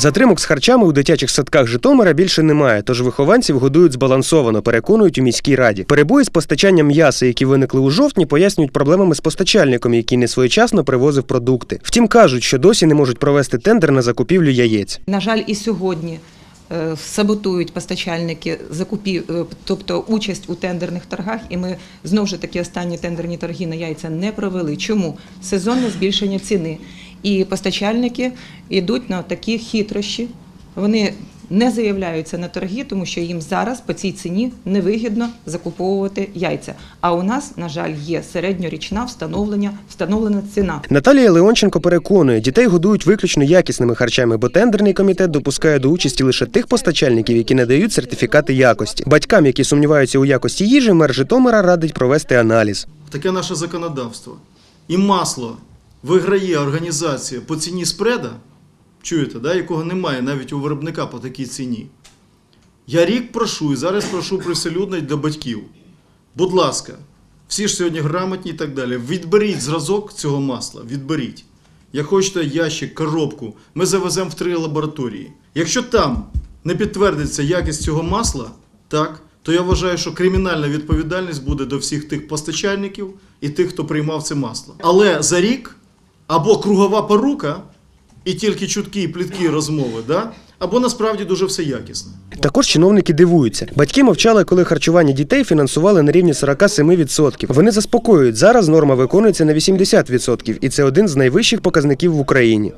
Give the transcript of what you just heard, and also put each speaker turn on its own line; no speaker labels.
Затримок з харчами у дитячих садках Житомира більше немає, тож вихованців годують збалансовано, переконують у міській раді. Перебої з постачанням м'яса, які виникли у жовтні, пояснюють проблемами з постачальником, який не своєчасно привозив продукти. Втім, кажуть, що досі не можуть провести тендер на закупівлю яєць.
На жаль, і сьогодні е, саботують постачальники закупів, е, тобто участь у тендерних торгах. І ми знову ж таки останні тендерні торги на яйця не провели. Чому? Сезонне збільшення ціни. І постачальники йдуть на такі хитрощі. Вони не заявляються на торги, тому що їм зараз по цій ціні невигідно закуповувати яйця. А у нас, на жаль, є середньорічна встановлення, встановлена ціна.
Наталія Леонченко переконує, дітей годують виключно якісними харчами, бо тендерний комітет допускає до участі лише тих постачальників, які надають сертифікати якості. Батькам, які сумніваються у якості їжі, мер Житомира радить провести аналіз.
Таке наше законодавство. І масло виграє організація по ціні спреда, чуєте, да, якого немає навіть у виробника по такій ціні. Я рік прошу і зараз прошу присилюднить для батьків. Будь ласка, всі ж сьогодні грамотні і так далі. Відберіть зразок цього масла, відберіть. Як хочете ящик, коробку, ми завеземо в три лабораторії. Якщо там не підтвердиться якість цього масла, так, то я вважаю, що кримінальна відповідальність буде до всіх тих постачальників і тих, хто приймав це масло. Але за рік або кругова порука, і тільки чуткі і пліткі розмови, да? або насправді дуже все якісно.
Також чиновники дивуються. Батьки мовчали, коли харчування дітей фінансували на рівні 47%. Вони заспокоюють, зараз норма виконується на 80%, і це один з найвищих показників в Україні.